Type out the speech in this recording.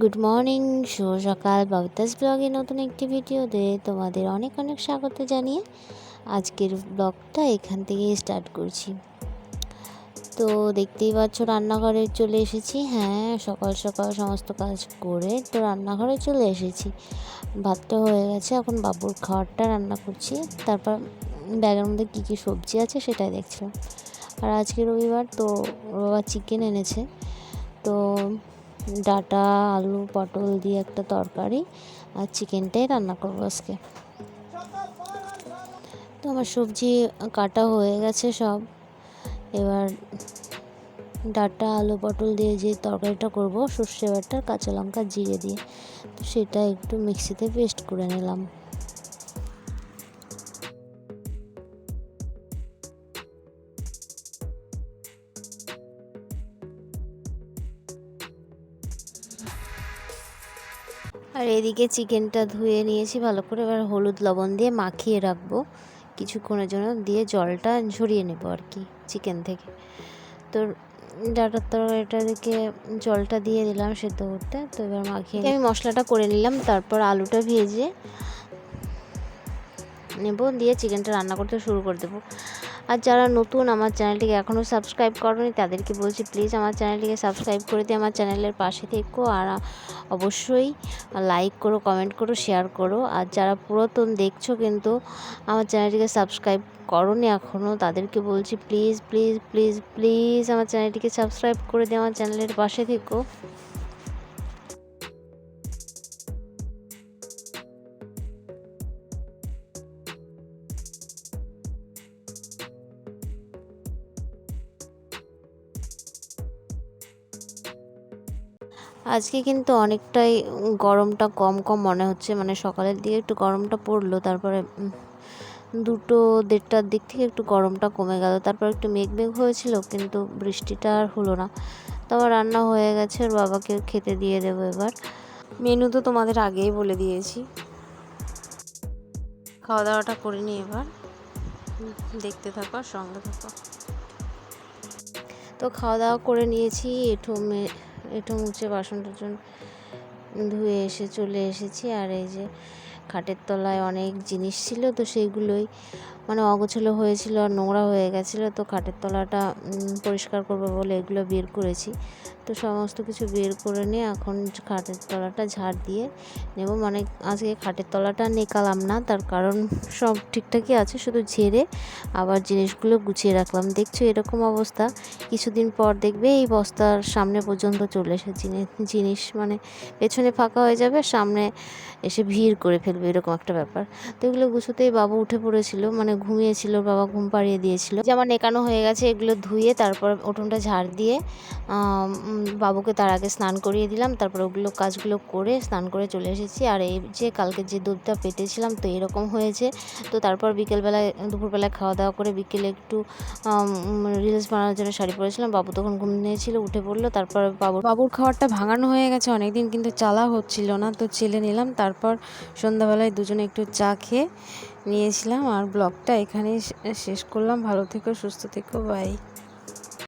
Good morning, শুভ সকাল। বাবিতাস ব্লগে নতুন একটি ভিডিওতে তোমাদের অনেক অনেক স্বাগত জানিয়ে আজকের ব্লগটা এখান থেকেই স্টার্ট করছি। তো দেখতেই পাচ্ছ রান্নাঘরে চলে এসেছি। হ্যাঁ সকাল সকাল সমস্ত কাজ করে তো রান্নাঘরে চলে এসেছি। ভাতটা হয়ে গেছে, এখন বাবুর খাবারটা রান্না করছি। তারপর ব্যাগের মধ্যে কী কী সবজি আছে সেটাই দেখছিলাম। আর আজকে রবিবার, তো বাবা চিকেন এনেছে। তো ডাটা, আলু, পটল দিয়ে একটা তরকারি আর চিকেনটাই রান্না করব আজকে। তো আমার সবজি কাটা হয়ে গেছে সব। এবার ডাটা, আলু, পটল দিয়ে যে তরকারিটা করব, সর্ষে বাটার, কাঁচা লঙ্কা, জিরে দিয়ে। তো সেটা একটু মিক্সিতে পেস্ট করে নিলাম। আর এদিকে চিকেনটা ধুয়ে নিয়েছি ভালো করে। এবার হলুদ লবণ দিয়ে মাখিয়ে রাখব। কিছুক্ষণের জন্য দিয়ে জলটা ঝরিয়ে নেব আর কি চিকেন থেকে। তো ডাটার তরকারিটা দিকে জলটা দিয়ে দিলাম সেদ্ধ করতে। তো এবার মাখিয়ে আমি মশলাটা করে নিলাম, তারপর আলুটা ভেজে নেব, দিয়ে চিকেনটা রান্না করতে শুরু করে দেবো। আর যারা নতুন আমার চ্যানেলটিকে এখনও সাবস্ক্রাইব করনি, তাদেরকে বলছি প্লিজ আমার চ্যানেলটিকে সাবস্ক্রাইব করে দিয়ে আমার চ্যানেলের পাশে থেকো। আর অবশ্যই লাইক করো কমেন্ট করো শেয়ার করো। আর যারা পুরাতন দেখছ কিন্তু আমার চ্যানেলটিকে সাবস্ক্রাইব করনি এখনও তাদেরকে বলছি প্লিজ প্লিজ প্লিজ প্লিজ আমার চ্যানেলটিকে সাবস্ক্রাইব করে দিয়ে আমার চ্যানেলের পাশে থেকো। আজকে কিন্তু অনেকটাই গরমটা কম কম মনে হচ্ছে। মানে সকালের দিকে একটু গরমটা পড়ল তারপরে দুটো দেড়টার দিক থেকে একটু গরমটা কমে গেল। তারপর একটু মেঘ মেঘ হয়েছিল কিন্তু বৃষ্টিটা আর হলো না। তারপর রান্না হয়ে গেছে ওর বাবাকে খেতে দিয়ে দেবো এবার। মেনু তো তোমাদের আগেই বলে দিয়েছি। খাওয়া দাওয়াটা করে নিই এবার। দেখতে থাকো সঙ্গে থাকো। তো খাওয়া দাওয়া করে নিয়েছি এঠো এঁটো মুছে বাসন টাসন ধুয়ে এসে চলে এসেছি। আর এই যে খাটের তলায় অনেক জিনিস ছিল তো সেইগুলোই মানে অগোছলো হয়েছিল, আর নোংরা হয়ে গেছিল, তো খাটের তলাটা পরিষ্কার করব বলে এগুলো বের করেছি। তো সমস্ত কিছু বের করে নিয়ে এখন খাটের তলাটা ঝাড় দিয়ে নেব। মানে আজকে খাটের তলাটা নেকালাম না, তার কারণ সব ঠিকঠাকই আছে, শুধু ঝেড়ে আবার জিনিসগুলো গুছিয়ে রাখলাম। দেখছ এরকম অবস্থা, কিছুদিন পর দেখবে এই বস্তার সামনে পর্যন্ত চলে এসে জিনিস মানে পেছনে ফাঁকা হয়ে যাবে, সামনে এসে ভিড় করে ফেলবে, এরকম একটা ব্যাপার। তো এগুলো গুছোতেই বাবু উঠে পড়েছিল মানে ঘুমিয়েছিল, বাবা ঘুম পাড়িয়ে দিয়েছিল। যেমন একানো হয়ে গেছে, এগুলো ধুয়ে তারপর উঠোনটা ঝাড় দিয়ে বাবুকে তার আগে স্নান করিয়ে দিলাম। তারপর ওগুলো কাজগুলো করে স্নান করে চলে এসেছি। আর এই যে কালকে যে দুধটা পেতেছিলাম তো এরকম হয়েছে। তো তারপর বিকেলবেলায়, দুপুরবেলায় খাওয়া দাওয়া করে বিকেলে একটু রিলস বানানোর জন্য শাড়ি পরেছিলাম। বাবু তখন ঘুম নিয়েছিল, উঠে পড়ল। তারপর বাবুর বাবুর খাবারটা ভাঙানো হয়ে গেছে অনেকদিন, কিন্তু চালা হচ্ছিল না। তো চেলে নিলাম। তারপর সন্ধ্যাবেলায় দুজনে একটু চা খেয়ে নিয়েছিলাম আর ব্লগটা এখানেই শেষ করলাম। ভালো থেকো সুস্থ থেকো বাই